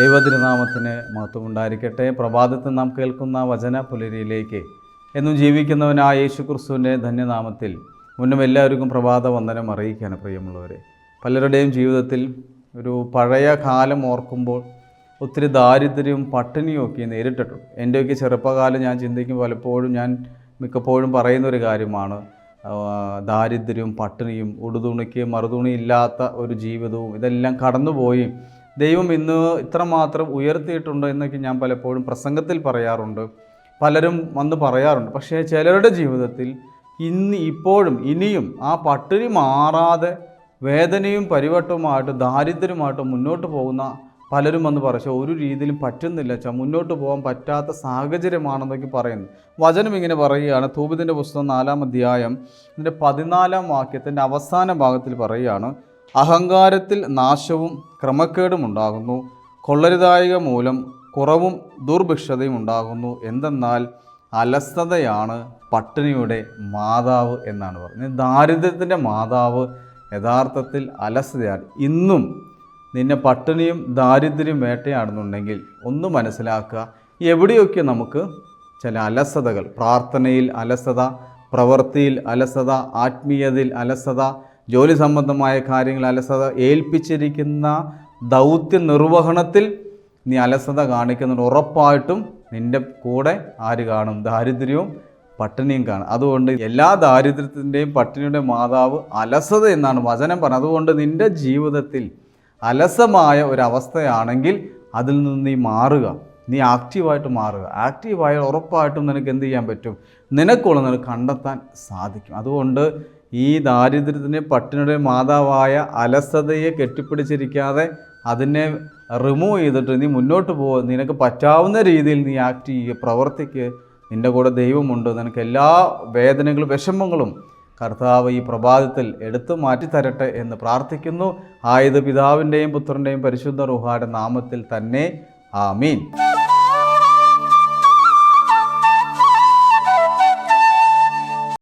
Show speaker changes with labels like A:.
A: ദൈവതിരുനാമത്തിന് മഹത്വം ഉണ്ടായിരിക്കട്ടെ പ്രഭാതത്തിൽ നാം കേൾക്കുന്ന വചന പുലരിയിലേക്ക് എന്നും ജീവിക്കുന്നവനായ യേശു ക്രിസ്തുവിന്റെ ധന്യനാമത്തിൽ മുന്നും എല്ലാവർക്കും പ്രഭാത വന്ദനം അറിയിക്കുകയാണ് പ്രിയമുള്ളവരെ. പലരുടെയും ജീവിതത്തിൽ ഒരു പഴയ കാലം ഓർക്കുമ്പോൾ ഒത്തിരി ദാരിദ്ര്യവും പട്ടിണിയും ഒക്കെ നേരിട്ടിട്ടുണ്ട്. എന്റെയൊക്കെ ചെറുപ്പകാലം ഞാൻ ചിന്തിക്കും പലപ്പോഴും ഞാൻ മിക്കപ്പോഴും പറയുന്ന ഒരു കാര്യമാണ് ദാരിദ്ര്യവും പട്ടിണിയും ഉടുതുണിക്ക് മറുതുണി ഇല്ലാത്ത ഒരു ജീവിതവും ഇതെല്ലാം കടന്നുപോയി ദൈവം ഇന്ന് ഇത്രമാത്രം ഉയർത്തിയിട്ടുണ്ടോ എന്നൊക്കെ ഞാൻ പലപ്പോഴും പ്രസംഗത്തിൽ പറയാറുണ്ട്. പലരും വന്ന് പറയാറുണ്ട്. പക്ഷേ ചിലരുടെ ജീവിതത്തിൽ ഇന്ന് ഇപ്പോഴും ഇനിയും ആ പട്ടിണി മാറാതെ വേദനയും പരിവട്ടവുമായിട്ട് ദാരിദ്ര്യമായിട്ട് മുന്നോട്ട് പോകുന്ന പലരും വന്ന് പറയും ഒരു രീതിയിലും പറ്റുന്നില്ല. ച മുന്നോട്ട് പോകാൻ പറ്റാത്ത സാഹചര്യമാണെന്നൊക്കെ പറയുന്നു. വചനം ഇങ്ങനെ പറയുകയാണ്. തൂബിതിന്റെ പുസ്തകം നാലാം അധ്യായം ഇതിന്റെ പതിനാലാം വാക്യത്തിന്റെ അവസാന ഭാഗത്തിൽ പറയുകയാണ് അഹങ്കാരത്തിൽ നാശവും ക്രമക്കേടും ഉണ്ടാകുന്നു. കൊള്ളരുതായിക മൂലം കുറവും ദുർഭിക്ഷതയും ഉണ്ടാകുന്നു. എന്തെന്നാൽ അലസതയാണ് പട്ടിണിയുടെ മാതാവ് എന്നാണ് പറയുന്നത് ദാരിദ്ര്യത്തിന്റെ മാതാവ് യഥാർത്ഥത്തിൽ അലസതയാണ്. ഇന്നും നിന്നെ പട്ടിണിയും ദാരിദ്ര്യം വേട്ടയാടുന്നുണ്ടെങ്കിൽ ഒന്ന് മനസ്സിലാക്കുക എവിടെയൊക്കെ നമുക്ക് ചില അലസതകൾ പ്രാർത്ഥനയിൽ അലസത പ്രവൃത്തിയിൽ അലസത ആത്മീയതയിൽ അലസത ജോലി സംബന്ധമായ കാര്യങ്ങൾ അലസത ഏൽപ്പിച്ചിരിക്കുന്ന ദൗത്യ നിർവഹണത്തിൽ നീ അലസത കാണിക്കുന്നുണ്ട്. ഉറപ്പായിട്ടും നിന്റെ കൂടെ ആര് കാണും? ദാരിദ്ര്യവും പട്ടിണിയും കാണും. അതുകൊണ്ട് എല്ലാ ദാരിദ്ര്യത്തിന്റെയും പട്ടിണിയുടെ മാതാവ് അലസത എന്നാണ് വചനം പറഞ്ഞത്. അതുകൊണ്ട് നിന്റെ ജീവിതത്തിൽ അലസമായ ഒരവസ്ഥയാണെങ്കിൽ അതിൽ നിന്ന് നീ മാറുക. നീ ആക്റ്റീവായിട്ട് മാറുക. ആക്റ്റീവായ ഉറപ്പായിട്ടും നിനക്ക് എന്ത് ചെയ്യാൻ പറ്റും? നിനക്കുള്ള നിനക്ക് കണ്ടെത്താൻ സാധിക്കും. അതുകൊണ്ട് ഈ ദാരിദ്ര്യത്തിന് പട്ടിണിയുടെ മാതാവായ അലസതയെ കെട്ടിപ്പിടിച്ചിരിക്കാതെ അതിനെ റിമൂവ് ചെയ്തിട്ട് നീ മുന്നോട്ട് പോകുക നിനക്ക് പറ്റാവുന്ന രീതിയിൽ നീ ആക്ട് ചെയ്യുക പ്രവർത്തിക്ക്. നിന്റെ കൂടെ ദൈവമുണ്ട്. നിനക്ക് എല്ലാ വേദനകളും വിഷമങ്ങളും കർത്താവ് ഈ പ്രഭാതത്തിൽ എടുത്തു മാറ്റി തരട്ടെ എന്ന് പ്രാർത്ഥിക്കുന്നു. ആയത് പിതാവിന്റെയും പുത്രന്റെയും പരിശുദ്ധ റുഹായുടെ നാമത്തിൽ തന്നെ. ആമീൻ.